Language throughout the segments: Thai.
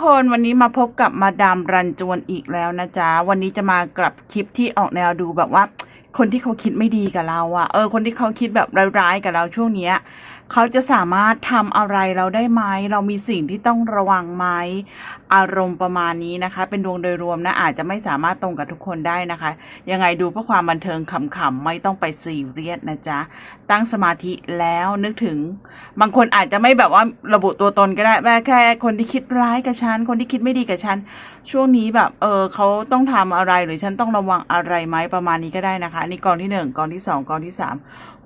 คนวันนี้มาพบกับมาดามรันจวนอีกแล้วนะจ๊ะ วันนี้จะมากับคลิปที่ออกแนวดูแบบว่า คนที่เขาคิดไม่ดีกับเราอะเออ คนที่เขาคิดแบบร้ายๆกับเราช่วงเนี้ย เขาจะสามารถทำอะไรเราได้ไหม เรามีสิ่งที่ต้องระวังไหม อารมณ์ประมาณนี้นะคะ เป็นดวงโดยรวมนะ อาจจะไม่สามารถตรงกับทุกคนได้นะคะ ยังไงดูเพื่อความบันเทิงขำๆ ไม่ต้องไปซีเรียสนะจ๊ะ ตั้งสมาธิแล้วนึกถึง บางคนอาจจะไม่แบบว่าระบุตัวตนก็ได้แม่แค่คนที่คิดร้ายกับฉัน คนที่คิดไม่ดีกับฉัน ช่วงนี้แบบเออเขาต้องทำอะไรหรือฉันต้องระวังอะไรไหมประมาณนี้ก็ได้นะคะอันนี่กองที่หนึ่งกองที่สองกองที่สาม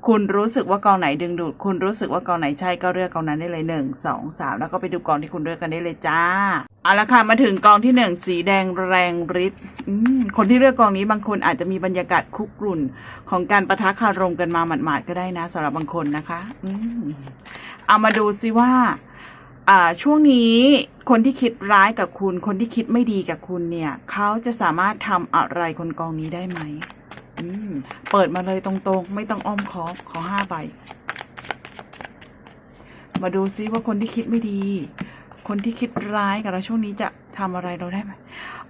คุณรู้สึกว่ากองไหนดึงดูด คุณรู้สึกว่ากองไหนใช่ก็เลือกกองนั้นได้เลยหนึ่งสองสามแล้วก็ไปดูกองที่คุณเลือกกันได้เลยจ้าเอาละค่ะมาถึงกองที่หนึ่งสีแดงแรงฤทธิ์คนที่เลือกกองนี้บางคนอาจจะมีบรรยากาศคุกรุ่น ของการประทะคารมกันมาหมาดๆก็ได้นะสำหรับบางคนนะคะอเอามาดูซิว่าช่วงนี้คนที่คิดร้ายกับคุณ คนที่คิดไม่ดีกับคุณเนี่ย เขาจะสามารถทำอะไรคนกองนี้ได้ไหม เปิดมาเลยตรงๆ ไม่ต้องอ้อมคอขอห้าใบ มาดูซิว่าคนที่คิดไม่ดี คนที่คิดร้ายกับเราช่วงนี้จะทำอะไรเราได้ไหม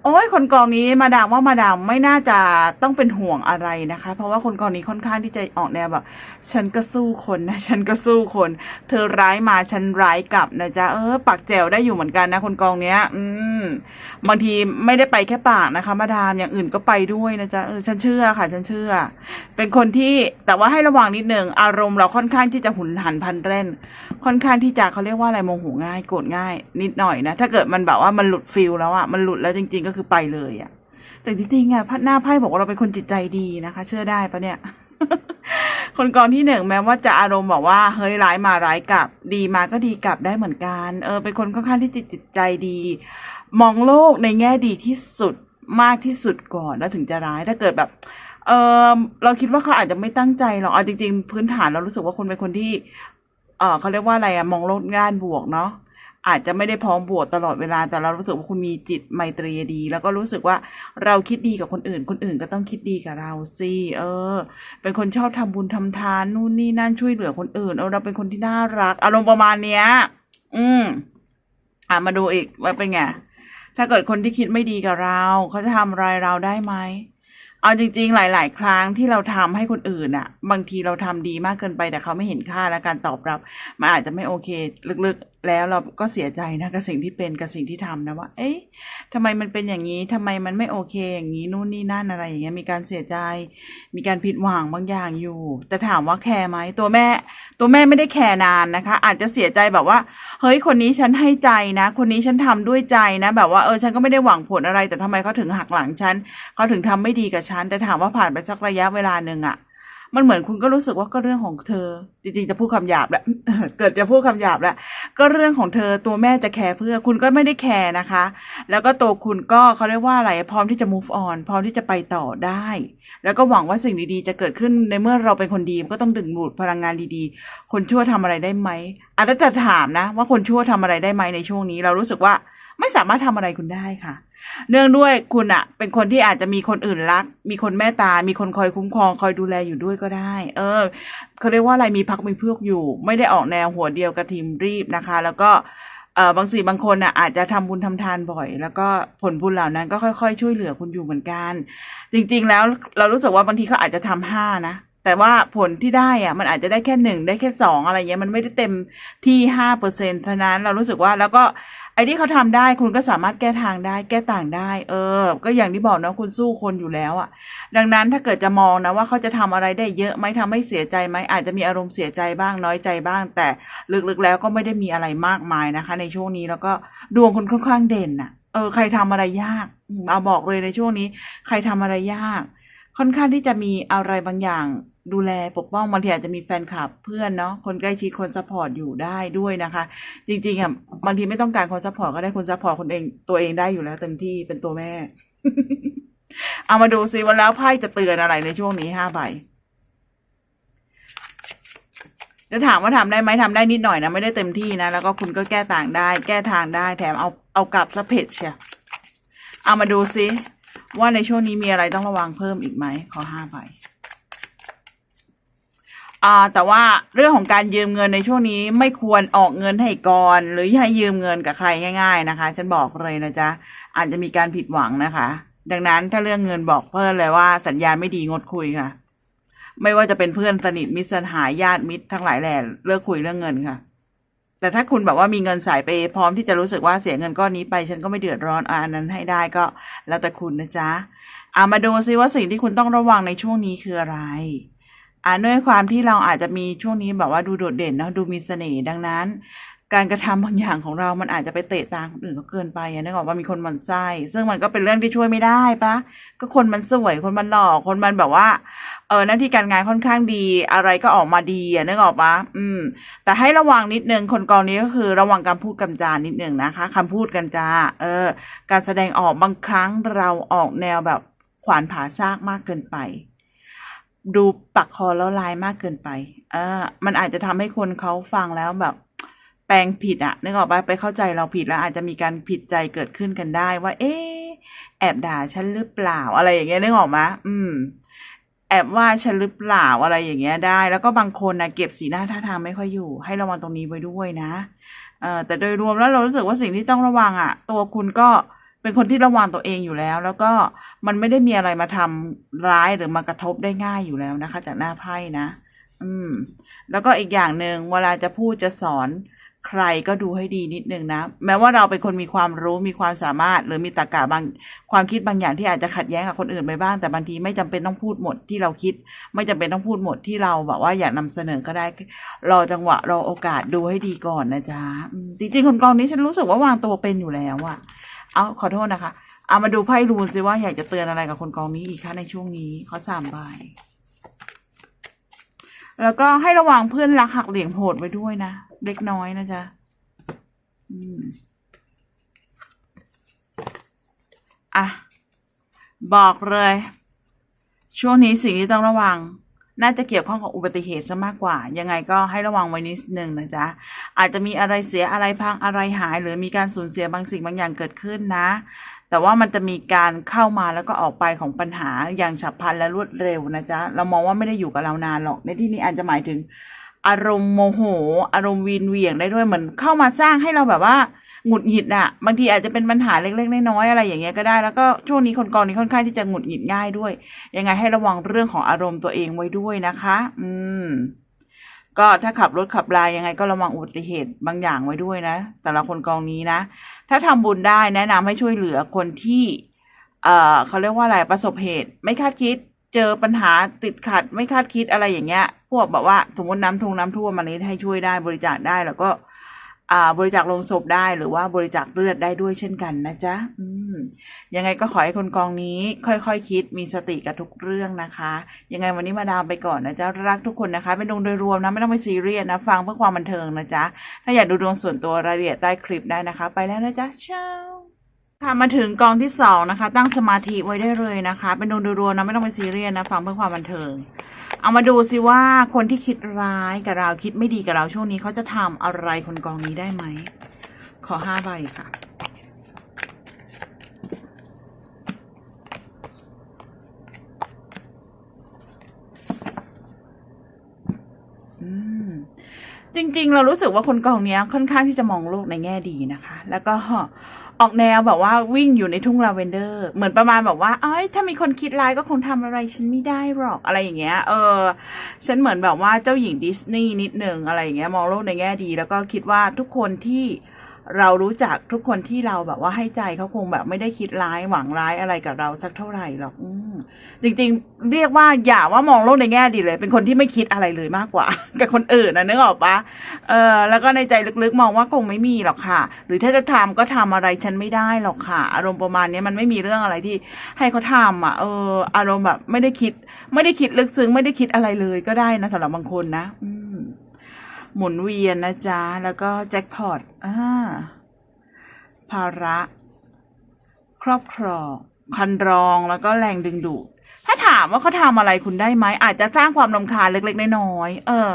โอ้ยคนกองนี้มาดามว่ามาดามไม่น่าจะต้องเป็นห่วงอะไรนะคะ เพราะว่าคนกองนี้ค่อนข้างที่จะออกแนวแบบ ฉันก็สู้คนนะฉันก็สู้คน เธอร้ายมาฉันร้ายกลับนะจ๊ะเออปากแจวได้อยู่เหมือนกันนะ คนกองเนี้ย อืม บางทีไม่ได้ไปแค่ปากนะคะ มาดามอย่างอื่นก็ไปด้วยนะจ๊ะเออฉันเชื่อค่ะ ฉันเชื่อ เป็นคนที่แต่ว่าให้ระวังนิดนึงอารมณ์เราค่อนข้างที่จะหุนหันพันแร่น ค่อนข้างที่จะเขาเรียกว่าอะไรโมโหง่ายโกรธง่าย นิดหน่อยนะถ้าเกิดมันแบบว่ามันหลุดฟิลแล้วอะมันหลุดแล้วจริง ๆ ก็คือไปเลยอะแต่จริงๆอะพัดหน้าไพ่บอกว่าเราเป็นคนจิตใจดีนะคะ เชื่อได้ปะเนี่ยคนกองที่หนึ่งแม้ว่าจะอารมณ์บอกว่าเฮ้ยร้ายมาร้ายกลับ ดีมาก็ดีกลับได้เหมือนกัน เออเป็นคนค่อนข้างที่จิตจิตใจดี มองโลกในแง่ดีที่สุดมากที่สุดก่อนแล้วถึงจะร้ายถ้าเกิดแบบ เออเราคิดว่าเขาอาจจะไม่ตั้งใจหรอกเอาจริง ๆ พื้นฐานเรารู้สึกว่าคุณเป็นคนที่ เออเขาเรียกว่าอะไรอะมองโลกด้านบวกเนาะอาจจะไม่ได้พร้อมบวกตลอดเวลาแต่เรารู้สึกว่าคุณมีจิตไมตรีดี แล้วก็รู้สึกว่าเราคิดดีกับคนอื่น คนอื่นก็ต้องคิดดีกับเราสิเออ เป็นคนชอบทำบุญทำทานนู่นนี่นั่นช่วยเหลือคนอื่นเออเราเป็นคนที่น่ารัก อารมณ์ประมาณเนี้ย อืมอะมาดูอีกว่าเป็นไง ถ้าเกิดคนที่คิดไม่ดีกับเรา เขาจะทำอะไรเราได้ไหมเอาจริง ๆ หลาย ๆ ครั้งที่เราทำให้คนอื่นอะบางทีเราทำดีมากเกินไปแต่เขาไม่เห็นค่าและการตอบรับ มันอาจจะไม่โอเค ลึกๆ แล้วเราก็เสียใจนะกับสิ่งที่เป็นกับสิ่งที่ทำนะว่า เอ๊ะทำไมมันเป็นอย่างนี้ทำไมมันไม่โอเค อย่างนี้นู่นนี่นั่นอะไรอย่างเงี้ยมีการเสียใจ มีการผิดหวังบางอย่างอยู่ แต่ถามว่าแคร์ไหมตัวแม่ ตัวแม่ไม่ได้แคร์นานนะคะ อาจจะเสียใจแบบว่า เฮ้ยคนนี้ฉันให้ใจนะ คนนี้ฉันทำด้วยใจนะ แบบว่าเออฉันก็ไม่ได้หวังผลอะไร แต่ทำไมเขาถึงหักหลังฉันเขาถึงทำไม่ดีกับฉันแต่ถามว่าผ่านไปสักระยะเวลาหนึ่งอะ มันเหมือนคุณก็รู้สึกว่าก็เรื่องของเธอ จริงๆจะพูดคำหยาบแหละเกิดจะพูดคำหยาบแล้ว ก็เรื่องของเธอตัวแม่จะแคร์เพื่อคุณก็ไม่ได้แคร์นะคะ แล้วก็ตัวคุณก็เขาเรียกว่าอะไรพร้อมที่จะ move on พร้อมที่จะไปต่อได้ แล้วก็หวังว่าสิ่งดีๆ จะเกิดขึ้นในเมื่อเราเป็นคนดีก็ต้องดึงดูดพลังงานดีๆ คนชั่วทำอะไรได้ไหมอาจจะถามนะ ว่าคนชั่วทำอะไรได้ไหมในช่วงนี้ เรารู้สึกว่าไม่สามารถทำอะไรคุณได้ค่ะ เนื่องด้วยคุณอะเป็นคนที่อาจจะมีคนอื่นรัก มีคนแม่ตา มีคนคอยคุ้มครอง คอยดูแลอยู่ด้วยก็ได้ เออเขาเรียกว่าอะไรมีพักมีพวกอยู่ ไม่ได้ออกแนวหัวเดียวกับทีมรีบนะคะ แล้วก็เออบางสิ่บางคนอะอาจจะทำบุญทำทานบ่อย แล้วก็ผลบุญเหล่านั้นก็ค่อยๆ ช่วยเหลือคุณอยู่เหมือนกัน จริงๆแล้วเรารู้สึกว่าบางทีเขาอาจจะทำห้านะ แต่ว่าผลที่ได้อะมันอาจจะได้แค่หนึ่งได้แค่สองอะไรเงี้ยมันไม่ได้เต็มที่ห้าเปอร์เซ็นต์เท่านั้นเรารู้สึกว่าแล้วก็ไอ้ที่เขาทำได้คุณก็สามารถแก้ทางได้ แก้ต่างได้ เออ ก็อย่างที่บอกนะคุณสู้คนอยู่แล้วอะดังนั้นถ้าเกิดจะมองนะว่าเขาจะทำอะไรได้เยอะไหมทำให้เสียใจไหมอาจจะมีอารมณ์เสียใจบ้างน้อยใจบ้าง แต่ลึกๆแล้วก็ไม่ได้มีอะไรมากมายนะคะ ในช่วงนี้แล้วก็ดวงคุณค่อนข้างเด่นน่ะเออใครทำอะไรยากเอาบอกเลยในช่วงนี้ ใครทำอะไรยาก ค่อนข้างที่จะมีอะไรบางอย่าง ดูแลปกป้องบางทีอาจจะมีแฟนคลับเพื่อนเนาะคนใกล้ชิดคนซัพพอร์ตอยู่ได้ด้วยนะคะ จริงๆอะบางทีไม่ต้องการคนซัพพอร์ตก็ได้คนซัพพอร์ตคนเองตัวเองได้อยู่แล้วเต็มที่เป็นตัวแม่ เอามาดูซิว่าแล้วไพ่จะเตือนอะไรในช่วงนี้ห้าใบจะถามว่าทำได้ไหมทำได้นิดหน่อยนะ ไม่ได้เต็มที่นะ แล้วก็คุณก็แก้ต่างได้ แก้ทางได้แถมเอาเอากลับซะเผ็ดเชียวเอามาดูซิว่าในช่วงนี้มีอะไรต้องระวังเพิ่มอีกไหมขอห้าใบ อ่าแต่ว่าเรื่องของการยืมเงินในช่วงนี้ไม่ควรออกเงินให้ก่อน หรือให้ยืมเงินกับใครง่าย ๆนะคะ ฉันบอกเลยนะจ๊ะอาจจะมีการผิดหวังนะคะ ดังนั้นถ้าเรื่องเงินบอกเพื่อนเลยว่าสัญญาณไม่ดีงดคุยค่ะ ไม่ว่าจะเป็นเพื่อนสนิทมิตรสหายญาติมิตรทั้งหลายแหล่เลิกคุยเรื่องเงินค่ะ แต่ถ้าคุณแบบว่ามีเงินสายไปพร้อมที่จะรู้สึกว่าเสียเงินก้อนนี้ไป ฉันก็ไม่เดือดร้อนอันนั้นให้ได้ก็ แล้วแต่คุณนะจ๊ะอามาดูซิว่าสิ่งที่คุณต้องระวังในช่วงนี้คืออะไร อ่าด้วยความที่เราอาจจะมีช่วงนี้แบบว่าดูโดดเด่นเนาะดูมีเสน่ห์ดังนั้น การกระทำบางอย่างของเรามันอาจจะไปเตะตาคนอื่นก็เกินไปอะนึกออกว่ามีคนมันไส้ซึ่งมันก็เป็นเรื่องที่ช่วยไม่ได้ปะก็คนมันสวยคนมันหล่อคนมันแบบว่าเออหน้าที่การงานค่อนข้างดีอะไรก็ออกมาดีอะนึกออกปะอืม แต่ให้ระวังนิดนึงคนกองนี้ก็คือระวังการพูดกำจานิดนึงนะคะคำพูดกันจาเออ การแสดงออกบางครั้งเราออกแนวแบบขวานผ่าซากมากเกินไป ดูปักคอแล้วลายมากเกินไปเออมันอาจจะทำให้คนเขาฟังแล้วแบบ แปลงผิดอะนึกออกปะไปเข้าใจเราผิดแล้วอาจจะมีการผิดใจเกิดขึ้นกันได้ว่า เอ๊ะแอบด่าฉันหรือเปล่าอะไรอย่างเงี้ยนึกออกมอืม แอบว่าฉันหรือเปล่าอะไรอย่างเงี้ยได้ แล้วก็บางคนนะเก็บสีหน้าท่าทางไม่ค่อยอยู่ ให้ระวังตรงนี้ไว้ด้วยนะเออแต่โดยรวมแล้วเรารู้สึกว่าสิ่งที่ต้องระวังอะ่ะ ตัวคุณก็ เป็นคนที่ระวังตัวเองอยู่แล้ว แล้วก็มันไม่ได้มีอะไรมาทำร้ายหรือมากระทบได้ง่ายอยู่แล้วนะคะ จากหน้าไพ่นะ อืม แล้วก็อีกอย่างหนึ่งเวลาจะพูดจะสอนใครก็ดูให้ดีนิดนึงนะ แม้ว่าเราเป็นคนมีความรู้มีความสามารถ หรือมีตรรกะบางความคิดบางอย่างที่อาจจะขัดแย้งกับคนอื่นไปบ้าง แต่บางทีไม่จำเป็นต้องพูดหมดที่เราคิด ไม่จำเป็นต้องพูดหมดที่เราแบบว่าอยากนำเสนอก็ได้ รอจังหวะรอโอกาสดูให้ดีก่อนนะจ๊ะจริงๆคนกองนี้ฉันรู้สึกว่าวางตัวเป็นอยู่แล้วอะ เอาขอโทษนะคะ เอามาดูไพ่รูนสิว่าอยากจะเตือนอะไรกับคนกองนี้อีกคะในช่วงนี้เขาสามใบแล้วก็ให้ระวังเพื่อนรักหักเหลี่ยมโหดไว้ด้วยนะ เล็กน้อยนะจ๊ะอืมอะ บอกเลย ช่วงนี้สิ่งที่ต้องระวัง น่าจะเกี่ยวข้องกับอุบัติเหตุซะมากกว่า ยังไงก็ให้ระวังไว้นิดนึงนะจ๊ะ อาจจะมีอะไรเสียอะไรพังอะไรหาย หรือมีการสูญเสียบางสิ่งบางอย่างเกิดขึ้นนะ แต่ว่ามันจะมีการเข้ามาแล้วก็ออกไปของปัญหาอย่างฉับพลันและรวดเร็วนะจ๊ะ เรามองว่าไม่ได้อยู่กับเรานานหรอก ในที่นี้อาจจะหมายถึง อารมณ์โมโห อารมณ์วีนเหวี่ยงได้ด้วยเหมือนเข้ามาสร้างให้เราแบบว่า หงุดหงิดอะบางทีอาจจะเป็นปัญหาเล็กๆน้อยๆอะไรอย่างเงี้ยก็ได้แล้วก็ช่วงนี้คนกองนี้ค่อนข้างที่จะหงุดหงิดง่ายด้วย ยังไงให้ระวังเรื่องของอารมณ์ตัวเองไว้ด้วยนะคะ อืม ก็ถ้าขับรถขับลายยังไงก็ระวังอุบัติเหตุบางอย่างไว้ด้วยนะแต่ละคนกองนี้นะ ถ้าทำบุญได้แนะนำให้ช่วยเหลือคนที่ เอ่อเขาเรียกว่าอะไรประสบเหตุ ไม่คาดคิดเจอปัญหาติดขัดไม่คาดคิดอะไรอย่างเงี้ย พวกแบบว่าสมมติน้ำทุงน้ำท่วมมันนี้ให้ช่วยได้บริจาคได้แล้วก็ บริจาคลงศพได้หรือว่าบริจาคเลือดได้ด้วยเช่นกันนะจ๊ะยังไงก็ขอให้คนกองนี้ ค่อยๆคคิดมีสติกับทุกเรื่องนะคะ ยังไงวันนี้มาดามไปก่อนนะจ๊ะรักทุกคนนะคะเป็นดวงโดยรวมนะไม่ต้องไปซีเรียสนะฟังเพื่อความบันเทิงนะจ๊ะถ้าอยากดูดวงส่วนตัวรายละเอียดใต้คลิปได้นะคะ ไปแล้วนะจ๊ะเช้าค่ะมาถึงกองที่สองนะคะ ตั้งสมาธิไว้ได้เลยนะคะ เป็นดวงโดยรวมนะไม่ต้องไปซีเรียสนะฟังเพื่อความบันเทิง เอามาดูสิว่าคนที่คิดร้ายกับเราคิดไม่ดีกับเราช่วงนี้เขาจะทำอะไรคนกองนี้ได้ไหม ขอห้าใบค่ะ อืม จริง ๆ เรารู้สึกว่าคนกองนี้ค่อนข้างที่จะมองโลกในแง่ดีนะคะ แล้วก็ ออกแนวแบบว่าวิ่งอยู่ในทุ่งลาเวนเดอร์ เหมือนประมาณแบบว่า เอ้ยถ้ามีคนคิดร้ายก็คงทำอะไรฉันไม่ได้หรอกอะไรอย่างเงี้ย เออ ฉันเหมือนแบบว่าเจ้าหญิงดิสนีย์นิดหนึ่งอะไรอย่างเงี้ยมองโลกในแง่ดี แล้วก็คิดว่าทุกคนที่ เรารู้จักทุกคนที่เราแบบว่าให้ใจเขาคงแบบไม่ได้คิดร้ายหวังร้ายอะไรกับเราสักเท่าไหร่หรอกอจริงๆ เรียกว่าอย่าว่ามองโลกในแง่ดีเลย เป็นคนที่ไม่คิดอะไรเลยมากกว่า กับคนอื่นนะนึกออกปะเออแล้วก็ในใจลึกๆ มองว่าคงไม่มีหรอกค่ะ หรือถ้าจะทำก็ทำอะไรฉันไม่ได้หรอกค่ะ อารมณ์ประมาณนี้มันไม่มีเรื่องอะไรที่ให้เขาทำอะเออ อารมณ์แบบไม่ได้คิด ไม่ได้คิดลึกซึ้งไม่ได้คิดอะไรเลยก็ได้นะสำหรับบางคนนะอื หมุนเวียนนะจ๊ะ แล้วก็แจ็คพอตอ่าภาระ ครอบครองคันรองแล้วก็แรงดึงดูดถ้าถามว่าเขาทำอะไรคุณได้ไหม อาจจะสร้างความรำคาญเล็ก ๆ น้อยๆเออ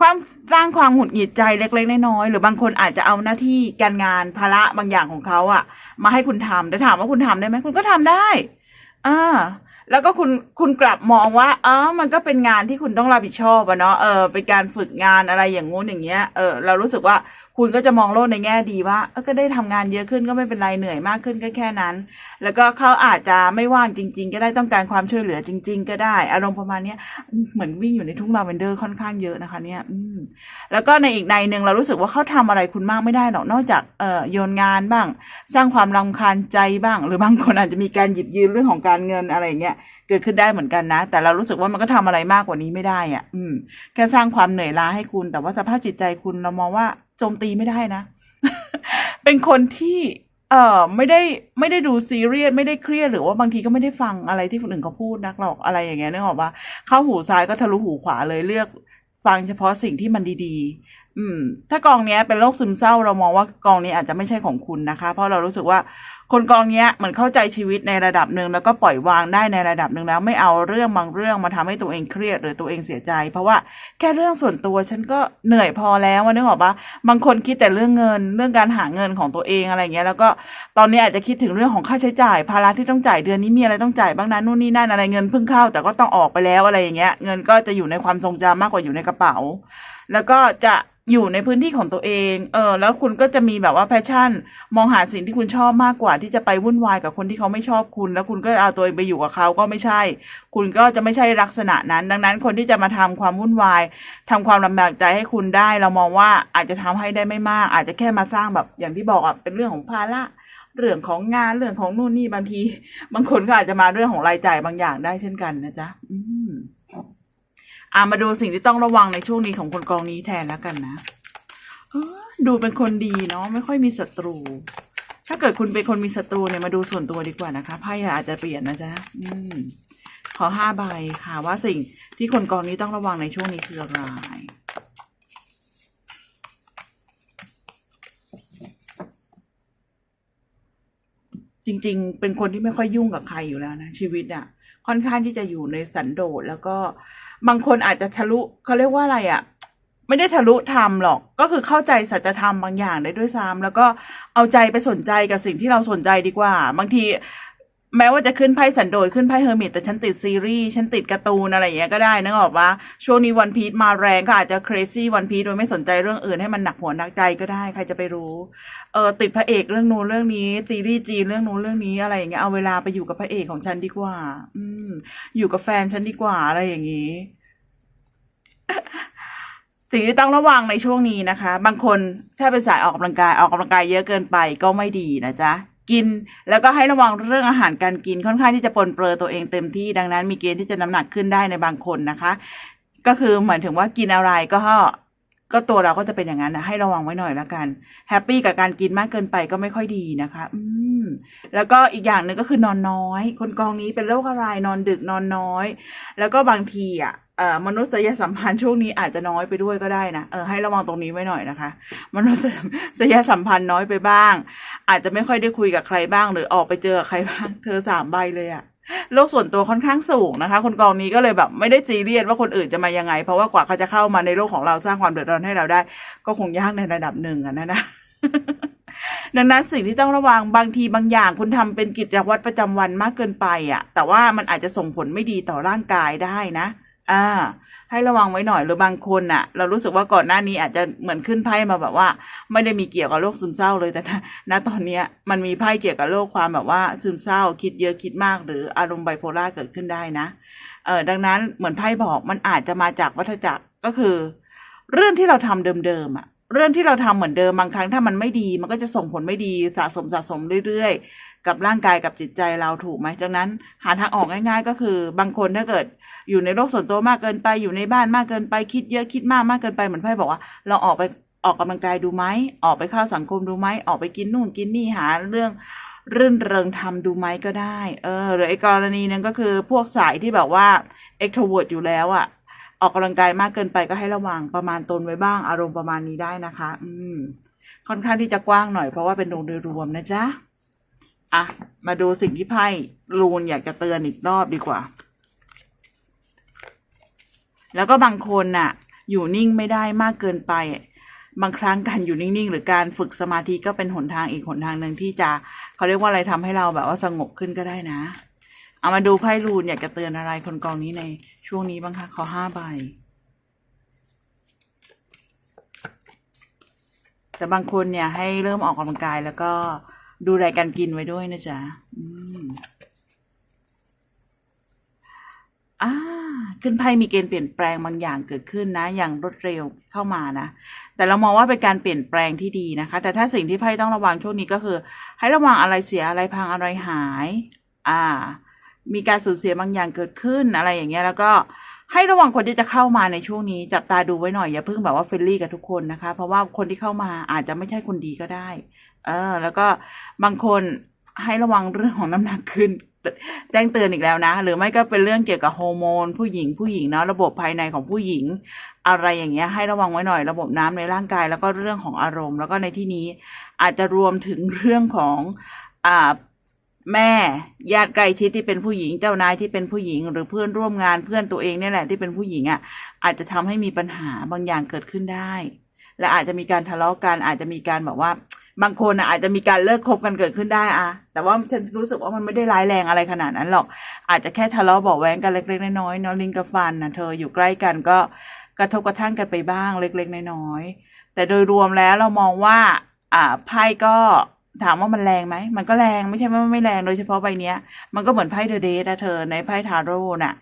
ความสร้างความหงุดหงิดใจเล็ก ๆ น้อยๆหรือบางคนอาจจะเอาหน้าที่การงานภาระบางอย่างของเขาอะมาให้คุณทำแต่ถามว่าคุณทำได้ไหมคุณก็ทำได้อ่า แล้วก็คุณคุณกลับมองว่าอ๋อมันก็เป็นงานที่คุณต้องรับผิดชอบอะเนาะเออเป็นการฝึกงานอะไรอย่างงู้นอย่างเงี้ยเออเรารู้สึกว่าคุณก็จะมองโลกในแง่ดีว่าก็ได้ทำงานเยอะขึ้นก็ไม่เป็นไรเหนื่อยมากขึ้นก็แค่นั้น แล้วก็เขาอาจจะไม่ว่างจริง ๆ ก็ได้ต้องการความช่วยเหลือจริง ๆ ก็ได้ อารมณ์ประมาณนี้เหมือนวิ่งอยู่ในทุ่งลาเวนเดอร์ค่อนข้างเยอะนะคะเนี่ยแล้วก็ในอีกในหนึ่งเรารู้สึกว่าเขาทำอะไรคุณมากไม่ได้หรอกนอกจากเอ่อโยนงานบ้าง สร้างความรำคาญใจบ้าง หรือบางคนอาจจะมีการหยิบยืมเรื่องของการเงินอะไรเงี้ยเกิดขึ้นได้เหมือนกันนะ แต่เรารู้สึกว่ามันก็ทำอะไรมากกว่านี้ไม่ได้อะ อืมแค่สร้างความเหนื่อยล้าให้คุณ แต่ว่าสภาพจิตใจคุณเรามองว่า โจมตีไม่ได้นะ เป็นคนที่เอ่อไม่ได้ไม่ได้ดูซีเรียสไม่ได้เครียดหรือว่าบางทีก็ไม่ได้ฟังอะไรที่คนอื่นเขาพูดนักหรอกอะไรอย่างเงี้ยนึกออกปะเข้าหูซ้ายก็ทะลุหูขวาเลยเลือกฟังเฉพาะสิ่งที่มันดีๆ อืม ถ้ากองเนี้ยเป็นโรคซึมเศร้าเรามองว่ากองนี้อาจจะไม่ใช่ของคุณนะคะ เพราะเรารู้สึกว่า คนกองเนี้ยเหมือนเข้าใจชีวิตในระดับหนึ่งแล้วก็ปล่อยวางได้ในระดับหนึ่งแล้วไม่เอาเรื่องบางเรื่องมาทำให้ตัวเองเครียดหรือตัวเองเสียใจ เพราะว่าแค่เรื่องส่วนตัวฉันก็เหนื่อยพอแล้วนึกออกปะบางคนคิดแต่เรื่องเงินเรื่องการหาเงินของตัวเองอะไรเงี้ยแล้วก็ตอนนี้อาจจะคิดถึงเรื่องของค่าใช้จ่าย ภาระที่ต้องจ่ายเดือนนี้มีอะไรต้องจ่ายบ้างนะนู่นนี่นั่นอะไรเงินเพิ่งเข้า แต่ก็ต้องออกไปแล้วอะไรอย่างเงี้ย เงินก็จะอยู่ในความทรงจำมากกว่าอยู่ในกระเป๋า แล้วก็จะ อยู่ในพื้นที่ของตัวเอง เออ แล้วคุณก็จะมีแบบว่าแพชชั่น มองหาสิ่งที่คุณชอบมากกว่า ที่จะไปวุ่นวายกับคนที่เขาไม่ชอบคุณ แล้วคุณก็เอาตัวเองไปอยู่กับเขาก็ไม่ใช่ คุณก็จะไม่ใช่ลักษณะนั้น ดังนั้นคนที่จะมาทำความวุ่นวายทำความลำบากใจให้คุณได้ เรามองว่าอาจจะทำให้ได้ไม่มาก อาจจะแค่มาสร้างแบบอย่างที่บอกอะ เป็นเรื่องของภาระเรื่องของงานเรื่องของนู่นนี่บางที บางคนก็อาจจะมาเรื่องของรายจ่ายบางอย่างได้เช่นกันนะจ๊ะ อืม อ่ามาดูสิ่งที่ต้องระวังในช่วงนี้ของคนกองนี้แทนแล้วกันนะดูเป็นคนดีเนาะไม่ค่อยมีศัตรู ถ้าเกิดคุณเป็นคนมีศัตรูเนี่ยมาดูส่วนตัวดีกว่านะคะไพ่อาจจะเปลี่ยนนะจ๊ะอืมขอห้าใบค่ะว่าสิ่งที่คนกองนี้ต้องระวังในช่วงนี้คืออะไรจริง ๆ เป็นคนที่ไม่ค่อยยุ่งกับใครอยู่แล้วนะชีวิตอะ ค่อนข้างที่จะอยู่ในสันโดษแล้วก็ บางคนอาจจะทะลุเขาเรียกว่าอะไรอะไม่ได้ทะลุธรรมหรอก ก็คือเข้าใจสัจธรรมบางอย่างได้ด้วยซ้ำแล้วก็เอาใจไปสนใจกับสิ่งที่เราสนใจดีกว่า บางที แม้ว่าจะขึ้นไพ่สันโดษขึ้นไพ่เฮอร์มิตแต่ฉันติดซีรีส์ฉันติดการ์ตูนอะไรอย่างเงี้ยก็ได้นึกออกปะช่วงนี้วันพี e มาแรงก็อาจจะ crazy วันพี e โดยไม่สนใจเรื่องอื่นให้มันหนักหัวหนักใจก็ได้ใครจะไปรู้เออติดพระเอกเรื่องนู้นเรื่องนี้ซีรีส์จีนเรื่องนู้นเรื่องนี้อะไรอย่างเงี้ยเอาเวลาไปอยู่กับพระเอกของฉันดีกว่า อืม อยู่กับแฟนฉันดีกว่าอะไรอย่างงี้สิ่งที่ต้องระวังในช่วงนี้นะคะ บางคนถ้าเป็นสายออกกำลังกายออกกำลังกายเยอะเกินไปก็ไม่ดีนะจ๊ะ กิน แล้วก็ให้ระวังเรื่องอาหารการกินค่อนข้างที่จะปนเปื้อตัวเองเต็มที่ดังนั้น มีเกณฑ์ที่จะน้ำหนักขึ้นได้ในบางคนนะคะ ก็คือหมายถึงว่ากินอะไรก็ก็ตัวเราก็จะเป็นอย่างนั้นนะให้ระวังไว้หน่อยละกันแฮปปี้กับการกินมากเกินไปก็ไม่ค่อยดีนะคะ อืมแล้วก็อีกอย่างหนึ่งก็คือนอนน้อย คนกองนี้เป็นโรคอะไรนอนดึกนอนน้อย แล้วก็บางทีอะ มนุษยสัมพันธ์ช่วงนี้อาจจะน้อยไปด้วยก็ได้นะเออให้ระวังตรงนี้ไว้หน่อยนะคะ มนุษยสัมพันธ์น้อยไปบ้าง อาจจะไม่ค่อยได้คุยกับใครบ้าง หรือออกไปเจอกับใครบ้าง เธอสามใบเลยอะโลกส่วนตัวค่อนข้างสูงนะคะ คนกองนี้ก็เลยแบบไม่ได้ซีเรียสว่าคนอื่นจะมายังไง เพราะว่ากว่าเขาจะเข้ามาในโลกของเราสร้างความเดือดร้อนให้เราได้ ก็คงยากในระดับหนึ่งอะนะนะดังนั้นสิ่งที่ต้องระวังบางทีบางอย่างคุณทำเป็นกิจวัตรประจำวันมากเกินไปอะแต่ว่ามันอาจจะส่งผลไม่ดีต่อร่างกายได้นะ อ่า ให้ระวังไว้หน่อยหรือบางคนน่ะเรารู้สึกว่าก่อนหน้านี้อาจจะเหมือนขึ้นไพ่มาแบบว่า ไม่ได้มีเกี่ยวกับโรคซึมเศร้าเลยแต่ณตอนเนี้ยมันมีไพ่เกี่ยวกับโรคความแบบว่าซึมเศร้า คิดเยอะคิดมาก หรืออารมณ์ไบโพล่าเกิดขึ้นได้นะเออดังนั้นเหมือนไพ่บอกมันอาจจะมาจากวัฏจักรก็คือ เรื่องที่เราทำเดิมๆอะเรื่องที่เราทำเหมือนเดิมบางครั้งถ้ามันไม่ดี มันก็จะส่งผลไม่ดีสะสมสะสมเรื่อยๆ กับร่างกายกับจิตใจเราถูกไหมจากนั้นหาทางออกง่าย ๆ ก็คือบางคนถ้าเกิด อยู่ในโลกส่วนตัวมากเกินไปอยู่ในบ้านมากเกินไปคิดเยอะคิดมากมากเกินไปเหมือนไพ่บอกว่า เราออกไปออกกำลังกายดูไหมออกไปเข้าสังคมดูไหมออกไปกินนู่นกินนี่หาเรื่องรื่นเริงทำดูไหมก็ได้ เออหรือไอ้กรณีนึงก็คือพวกสายที่แบบว่า extrovert อยู่แล้วอะออกกำลังกายมากเกินไปก็ให้ระวังประมาณตนไว้บ้าง อารมณ์ประมาณนี้ได้นะคะ อืม ค่อนข้างที่จะกว้างหน่อยเพราะว่าเป็นดวงโดยรวมนะจ๊ะอะมาดูสิ่งที่ไพ่ลูนอยากจะเตือนอีกรอบดีกว่า แล้วก็บางคนน่ะ อยู่นิ่งไม่ได้มากเกินไป บางครั้งการอยู่นิ่งๆ หรือการฝึกสมาธิก็เป็นหนทางอีกหนทางหนึ่งที่จะเขาเรียกว่าอะไรทำให้เราแบบว่าสงบขึ้นก็ได้นะ เอามาดูไพ่รูนอยากจะเตือนอะไรคนกองนี้ในช่วงนี้บ้างคะขอห้าใบแต่บางคนเนี่ยให้เริ่มออกกำลังกายแล้วก็ดูแลการกินไว้ด้วยนะจ๊ะ อืมอ่า ขึ้นไพ่มีเกณฑ์เปลี่ยนแปลงบางอย่างเกิดขึ้นนะ อย่างรวดเร็วเข้ามานะ แต่เรามองว่าเป็นการเปลี่ยนแปลงที่ดีนะคะ แต่ถ้าสิ่งที่ไพ่ต้องระวังช่วงนี้ก็คือ ให้ระวังอะไรเสียอะไรพังอะไรหาย อ่า มีการสูญเสียบางอย่างเกิดขึ้นอะไรอย่างเงี้ยแล้วก็ให้ระวังคนที่จะเข้ามาในช่วงนี้ จับตาดูไว้หน่อยอย่าเพิ่งแบบว่าเฟรนลี่กับทุกคนนะคะ เพราะว่าคนที่เข้ามาอาจจะไม่ใช่คนดีก็ได้ เออ แล้วก็บางคนให้ระวังเรื่องของน้ำหนักขึ้น แจ้งเตือนอีกแล้วนะ หรือไม่ก็เป็นเรื่องเกี่ยวกับฮอร์โมนผู้หญิงผู้หญิงเนาะระบบภายในของผู้หญิง อะไรอย่างเงี้ยให้ระวังไว้หน่อยระบบน้ำในร่างกาย แล้วก็เรื่องของอารมณ์ แล้วก็ในที่นี้อาจจะรวมถึงเรื่องของอ่าแม่ญาติใกล้ชิดที่เป็นผู้หญิงเจ้านายที่เป็นผู้หญิง หรือเพื่อนร่วมงานเพื่อนตัวเองเนี่ยแหละที่เป็นผู้หญิงอะอาจจะทำให้มีปัญหาบางอย่างเกิดขึ้นได้ และอาจจะมีการทะเลาะกันอาจจะมีการแบบว่า บางคนอาจจะมีการเลิกคบกันเกิดขึ้นได้อะแต่ว่าฉันรู้สึกว่ามันไม่ได้ร้ายแรงอะไรขนาดนั้นหรอก อาจจะแค่ทะเลาะเบาะแว้งกันเล็ก ๆ น้อยๆเนาะลิ้นกับฟันนะเธออยู่ใกล้กันก็กระทบกระทั่งกันไปบ้างเล็ก ๆ น้อยๆแต่โดยรวมแล้วเรามองว่า อ่าไพ่ก็ถามว่ามันแรงไหม มันก็แรงไม่ใช่ว่าไม่แรงโดยเฉพาะใบเนี้ย มันก็เหมือนไพ่เดอะเดทนะเธอในไพ่ทาโร่น่ะ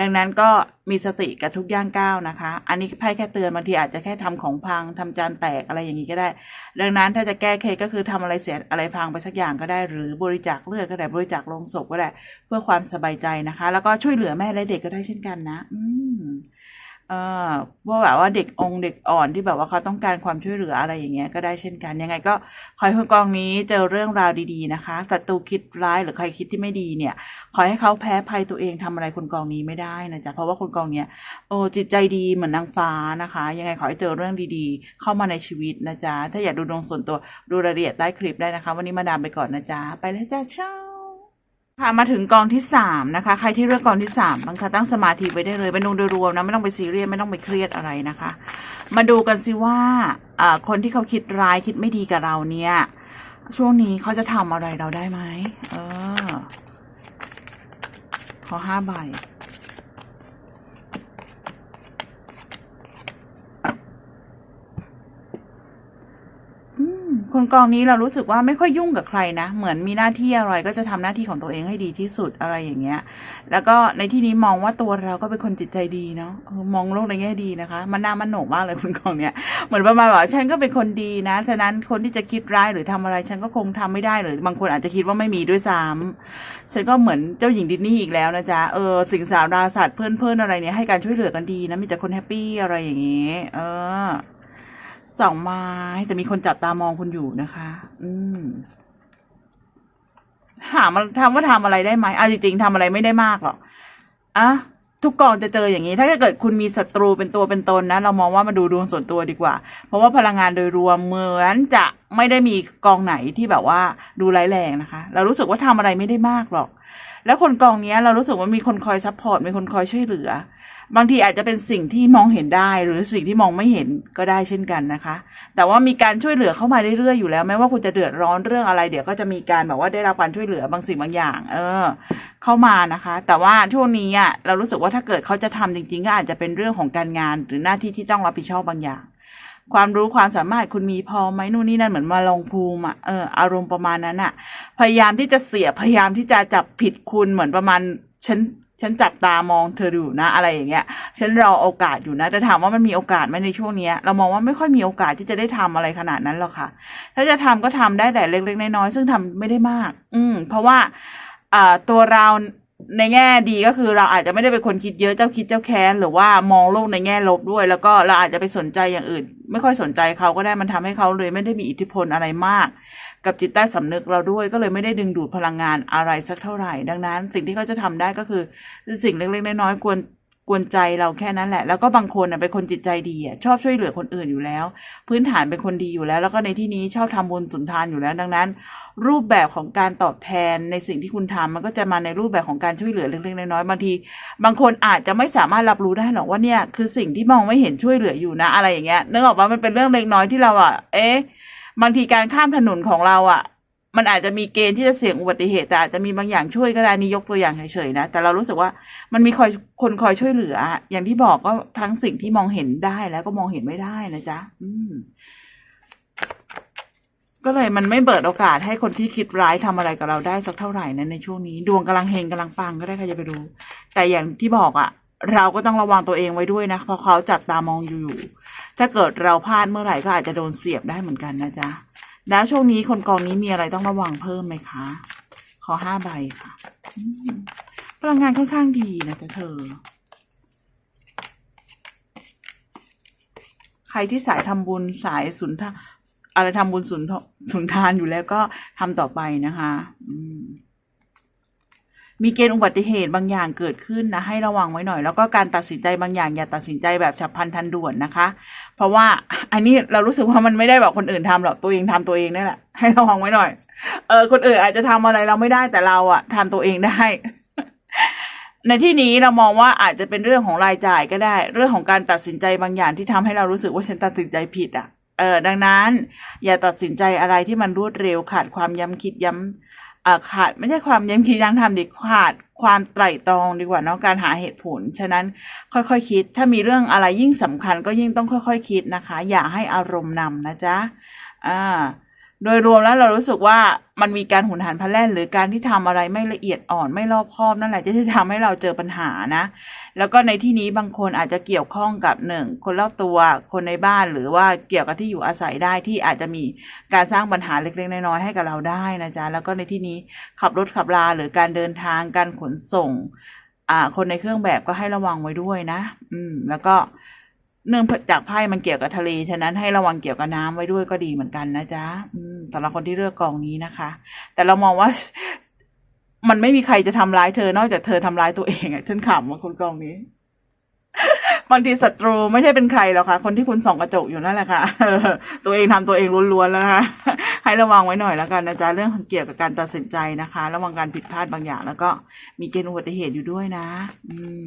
ดังนั้นก็มีสติกับทุกย่างก้าวนะคะ อันนี้ไพ่แค่เตือนบางทีอาจจะแค่ทำของพังทำจานแตกอะไรอย่างนี้ก็ได้ ดังนั้นถ้าจะแก้เคก็คือทำอะไรเสียอะไรพังไปสักอย่างก็ได้ หรือบริจาคเลือดก็ได้บริจาคลงศพก็ได้ เพื่อความสบายใจนะคะ แล้วก็ช่วยเหลือแม่และเด็กก็ได้เช่นกันนะ อืม เออว่าแบบว่าเด็กองค์เด็กอ่อนที่แบบว่าเขาต้องการความช่วยเหลืออะไรอย่างเงี้ยก็ได้เช่นกัน ยังไงก็ขอให้คนกองนี้เจอเรื่องราวดีๆนะคะศัตรูคิดร้ายหรือใครคิดที่ไม่ดีเนี่ย ขอให้เขาแพ้ภัยตัวเองทำอะไรคนกองนี้ไม่ได้นะจ๊ะเพราะว่าคนกองเนี้ยโอ้จิตใจดีเหมือนนางฟ้านะคะ ยังไงขอให้เจอเรื่องดีๆ เข้ามาในชีวิตนะจ๊ะถ้าอยากดูดวงส่วนตัวดูรายละเอียดใต้คลิปได้นะคะ วันนี้มาดามไปก่อนนะจ๊ะไปแล้วจ้าเช้า ค่ะมาถึงกองที่สามนะคะ ใครที่เลือกกองที่สามบางคะตั้งสมาธิไว้ได้เลยเป็นองโดยรวมนะไม่ต้องไปซีเรียสไม่ต้องไปเครียดอะไรนะคะ มาดูกันสิว่าอ่าคนที่เขาคิดร้ายคิดไม่ดีกับเราเนี่ย ช่วงนี้เขาจะทำอะไรเราได้ไหมเออขอห้าใบ คนกองนี้เรารู้สึกว่าไม่ค่อยยุ่งกับใครนะ เหมือนมีหน้าที่อะไรก็จะทำหน้าที่ของตัวเองให้ดีที่สุดอะไรอย่างเงี้ย แล้วก็ในที่นี้มองว่าตัวเราก็เป็นคนจิตใจดีเนาะมองโลกในแง่ดีนะคะ มันน่ามันโหนกมากเลยคุณกองเนี่ยเหมือนประมาณว่าฉันก็เป็นคนดีนะฉะนั้นคนที่จะคิดร้ายหรือทำอะไร ฉันก็คงทำไม่ได้หรือบางคนอาจจะคิดว่าไม่มีด้วยซ้ำฉันก็เหมือนเจ้าหญิงดิสนีย์อีกแล้วนะจ๊ะเออสิงสาวดาสัตว์เพื่อนๆอะไรเนี่ยให้การช่วยเหลือกันดีนะมีแต่คนแฮปปี้อะไรอย่างเงี้ยเออ สองไม้ แต่มีคนจับตามองคุณอยู่นะคะ อืมถามถามว่าทำอะไรได้ไหมอะจริงๆทำอะไรไม่ได้มากหรอกอะทุกกองจะเจออย่างนี้ ถ้าเกิดคุณมีศัตรูเป็นตัวเป็นตนนะ เรามองว่ามาดูดวงส่วนตัวดีกว่า เพราะว่าพลังงานโดยรวมเหมือนจะไม่ได้มีกองไหนที่แบบว่าดูร้ายแรงนะคะ เรารู้สึกว่าทำอะไรไม่ได้มากหรอก แล้วคนกองเนี้ย เรารู้สึกว่ามีคนคอยซัพพอร์ตมีคนคอยช่วยเหลือ บางทีอาจจะเป็นสิ่งที่มองเห็นได้หรือสิ่งที่มองไม่เห็นก็ได้เช่นกันนะคะ แต่ว่ามีการช่วยเหลือเข้ามาเรื่อยๆอยู่แล้วแม้ว่าคุณจะเดือดร้อนเรื่องอะไร เดี๋ยวก็จะมีการแบบว่าได้รับการช่วยเหลือบางสิ่งบางอย่าง เออ เข้ามานะคะ แต่ว่าช่วงนี้อะเรารู้สึกว่าถ้าเกิดเขาจะทำจริงๆ ก็อาจจะเป็นเรื่องของการงาน หรือหน้าที่ที่ต้องรับผิดชอบบางอย่าง ความรู้ความสามารถคุณมีพอไหมนู่นนี่นั่นเหมือนมาลงภูมิอะเอออารมณ์ประมาณนั้นอะ พยายามที่จะเสียพยายามที่จะจับผิดคุณเหมือนประมาณฉัน ฉันจับตามองเธออยู่นะอะไรอย่างเงี้ย ฉันรอโอกาสอยู่นะแต่ถามว่ามันมีโอกาสไหมในช่วงเนี้ยเรามองว่าไม่ค่อยมีโอกาสที่จะได้ทำอะไรขนาดนั้นหรอกค่ะ ถ้าจะทำก็ทำได้แต่เล็กๆน้อยๆซึ่งทำไม่ได้มาก อืม เพราะว่าอ่าตัวเรา ในแง่ดีก็คือเราอาจจะไม่ได้เป็นคนคิดเยอะเจ้าคิดเจ้าแค้นหรือว่ามองโลกในแง่ลบด้วย แล้วก็เราอาจจะไปสนใจอย่างอื่น ไม่ค่อยสนใจเขาก็ได้มันทำให้เขาเลยไม่ได้มีอิทธิพลอะไรมาก กับจิตใต้สำนึกเราด้วยก็เลยไม่ได้ดึงดูดพลังงานอะไรสักเท่าไหร่ ดังนั้น สิ่งที่เขาจะทำได้ก็คือสิ่งเล็กๆน้อยๆควน กวนใจเราแค่นั้นแหละ แล้วก็บางคนเป็นคนจิตใจดีอะชอบช่วยเหลือคนอื่นอยู่แล้ว พื้นฐานเป็นคนดีอยู่แล้ว แล้วก็ในที่นี้ชอบทำบุญสุนทานอยู่แล้วดังนั้น รูปแบบของการตอบแทนในสิ่งที่คุณทำมันก็จะมาในรูปแบบของการช่วยเหลือเล็กๆน้อยๆบางที บางคนอาจจะไม่สามารถรับรู้ได้หรอกว่าเนี่ยคือสิ่งที่มองไม่เห็นช่วยเหลืออยู่นะ อะไรอย่างเงี้ยนึกออกว่ามันเป็นเรื่องเล็กน้อยที่เราอะ เอ๊ะบางทีการข้ามถนนของเราอะ มันอาจจะมีเกณฑ์ที่จะเสี่ยงอุบัติเหตุแต่อาจจะมีบางอย่างช่วยก็ได้นี่ยกตัวอย่างเฉยๆนะ แต่เรารู้สึกว่ามันมีคอยคนคอยช่วยเหลือ อย่างที่บอกก็ทั้งสิ่งที่มองเห็นได้แล้วก็มองเห็นไม่ได้นะจ๊ะ อืม ก็เลยมันไม่เปิดโอกาสให้คนที่คิดร้ายทำอะไรกับเราได้สักเท่าไหร่นะในช่วงนี้ ดวงกำลังเฮงกำลังปังก็ได้ใครจะไปรู้ แต่อย่างที่บอกอะเราก็ต้องระวังตัวเองไว้ด้วยนะเพราะเขาจับตามองอยู่ ถ้าเกิดเราพลาดเมื่อไหร่ก็อาจจะโดนเสียบได้เหมือนกันนะจ๊ะ แล้วช่วงนี้คนกองนี้มีอะไรต้องระวังเพิ่มไหมคะ ขอห้าใบค่ะพลังงานค่อนข้างดีนะจ๊ะเธอ ใครที่สายทำบุญสายสุนทรอะไรทำบุญสุนทสุนทานอยู่แล้วก็ทำต่อไปนะคะ อืม มีเกณฑ์อุบัติเหตุบางอย่างเกิดขึ้นนะให้ระวังไว้หน่อย แล้วก็การตัดสินใจบางอย่างอย่าตัดสินใจแบบฉับพลันทันด่วนนะคะ เพราะว่าอันนี้เรารู้สึกว่ามันไม่ได้แบบคนอื่นทำหรอกตัวเองทำตัวเองนี่แหละให้ระวังไว้หน่อยเออคนอื่นอาจจะทำอะไรเราไม่ได้แต่เราอะทำตัวเองได้ในที่นี้เรามองว่าอาจจะเป็นเรื่องของรายจ่ายก็ได้ เรื่องของการตัดสินใจบางอย่างที่ทำให้เรารู้สึกว่าฉันตัดสินใจผิดอะเออดังนั้น อย่าตัดสินใจอะไรที่มันรวดเร็วขาดความย้ำคิดย้ำ ขาดไม่ใช่ความย้มคิดยังทำดีขาดความไตร่ตรองดีกว่าเนาะการหาเหตุผล ฉะนั้นค่อยๆคคิด ถ้ามีเรื่องอะไรยิ่งสำคัญก็ยิ่งต้องค่อยๆคคิดนะคะ อย่าให้อารมณ์นำนะจ๊ะอ่า โดยรวมแล้วเรารู้สึกว่ามันมีการหุนหันพลันแล่น หรือการที่ทำอะไรไม่ละเอียดอ่อนไม่รอบคอบนั่นแหละที่จะทำให้เราเจอปัญหานะ แล้วก็ในที่นี้บางคนอาจจะเกี่ยวข้องกับหนึ่งคนรอบตัวคนในบ้านหรือว่าเกี่ยวกับที่อยู่อาศัยได้ที่อาจจะมีการสร้างปัญหาเล็กๆน้อยๆให้กับเราได้นะจ๊ะแล้วก็ในที่นี้ขับรถขับราหรือการเดินทางการขนส่งอ่าคนในเครื่องแบบก็ให้ระวังไว้ด้วยนะ อืมแล้วก็ เนื่องจากไพ่มันเกี่ยวกับทะเล ฉะนั้นให้ระวังเกี่ยวกับน้ำไว้ด้วยก็ดีเหมือนกันนะจ๊ะสำหรับคนที่เลือกกองนี้นะคะ แต่เรามองว่ามันไม่มีใครจะทำร้ายเธอนอกจากเธอทำร้ายตัวเองอะฉันขำว่าคนกองนี้บางทีศัตรูไม่ใช่เป็นใครหรอกค่ะ คนที่คุณส่องกระจกอยู่นั่นแหละค่ะ ตัวเองทำตัวเองล้วนๆแล้วนะคะ ให้ระวังไว้หน่อยแล้วกันนะจ๊ะ เรื่องเกี่ยวกับการตัดสินใจนะคะ ระวังการผิดพลาดบางอย่าง แล้วก็มีเกณฑ์อุบัติเหตุอยู่ด้วยนะ อืม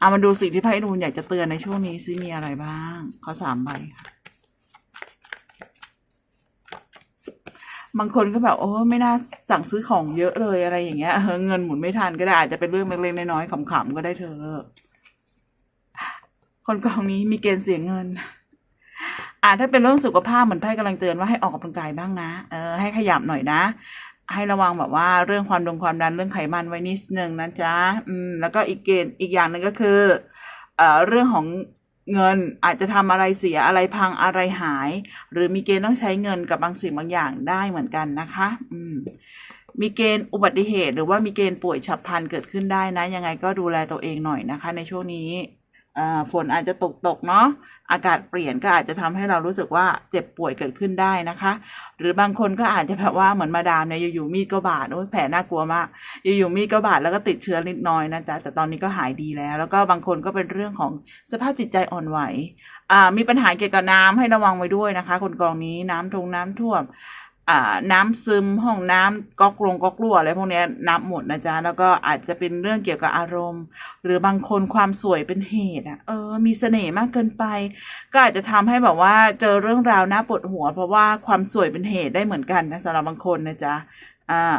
เอามาดูสิ่งที่ไพ่นูนอยากจะเตือนในช่วงนี้ซิมีอะไรบ้าง ขอสามใบค่ะบางคนก็แบบโอ้ไม่น่าสั่งซื้อของเยอะเลยอะไรอย่างเงี้ยเออเงินหมุนไม่ทันก็ได้อาจจะเป็นเรื่องเล็กๆน้อยๆขำๆก็ได้เธอ คนกองนี้มีเกณฑ์เสียเงินอ่าถ้าเป็นเรื่องสุขภาพเหมือนไพ่กำลังเตือนว่าให้ออกกำลังกายบ้างนะเออให้ขยับหน่อยนะ ให้ระวังแบบว่าเรื่องความดงความดันเรื่องไขมันไว้นิดนึงนะจ๊ะอืมแล้วก็อีกเกณฑ์อีกอย่างหนึ่งก็คือเอ่อเรื่องของเงินอาจจะทำอะไรเสียอะไรพังอะไรหาย หรือมีเกณฑ์ต้องใช้เงินกับบางสิ่งบางอย่างได้เหมือนกันนะคะ อืมมีเกณฑ์อุบัติเหตุ หรือว่ามีเกณฑ์ป่วยฉับพลันเกิดขึ้นได้นะ ยังไงก็ดูแลตัวเองหน่อยนะคะ ในช่วงนี้ ฝนอาจจะตกตกเนาะอากาศเปลี่ยนก็อาจจะทำให้เรารู้สึกว่าเจ็บป่วยเกิดขึ้นได้นะคะ หรือบางคนก็อาจจะแบบว่าเหมือนมาดามเนี่ยอยู่ๆมีดก็บาดโอ้ยแผลน่ากลัวมากอยู่ๆมีดก็บาดแล้วก็ติดเชื้อนิดน้อยนะจ๊ะแต่ตอนนี้ก็หายดีแล้ว แล้วก็บางคนก็เป็นเรื่องของสภาพจิตใจอ่อนไหวอ่ามีปัญหาเกี่ยวกับน้ำให้ระวังไว้ด้วยนะคะ คนกองนี้น้ำทงน้ำท่วม อ่าน้ำซึมห้องน้ำก๊อกลงก๊อกรั่วอะไรพวกนี้นับหมดนะจ๊ะแล้วก็อาจจะเป็นเรื่องเกี่ยวกับอารมณ์ หรือบางคนความสวยเป็นเหตุอะ เออ มีเสน่ห์มากเกินไป ก็อาจจะทำให้แบบว่าเจอเรื่องราวน่าปวดหัว เพราะว่าความสวยเป็นเหตุได้เหมือนกันนะสำหรับบางคนนะจ๊ะอ่า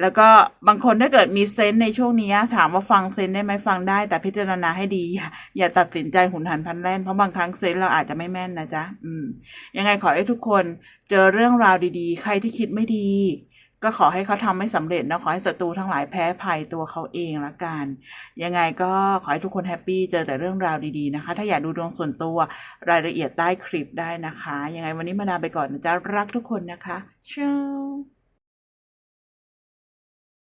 แล้วก็บางคนถ้าเกิดมีเซนส์ในช่วงนี้ถามว่าฟังเซนส์ได้ไหมฟังได้ แต่พิจารณาให้ดีอย่าตัดสินใจหุนหันพันแล่นเพราะบางครั้งเซนส์เราอาจจะไม่แม่นนะจ๊ะอืม ยังไงขอให้ทุกคนเจอเรื่องราวดีๆ ใครที่คิดไม่ดี ก็ขอให้เขาทำไม่สำเร็จนะขอให้ศัตรูทั้งหลายแพ้ภัยตัวเขาเองละกัน ยังไงก็ขอให้ทุกคนแฮปปี้เจอแต่เรื่องราวดีๆนะคะ ถ้าอยากดูดวงส่วนตัวรายละเอียดใต้คลิปได้นะคะ ยังไงวันนี้มาดาไปก่อนนะจ๊ะรักทุกคนนะคะเชา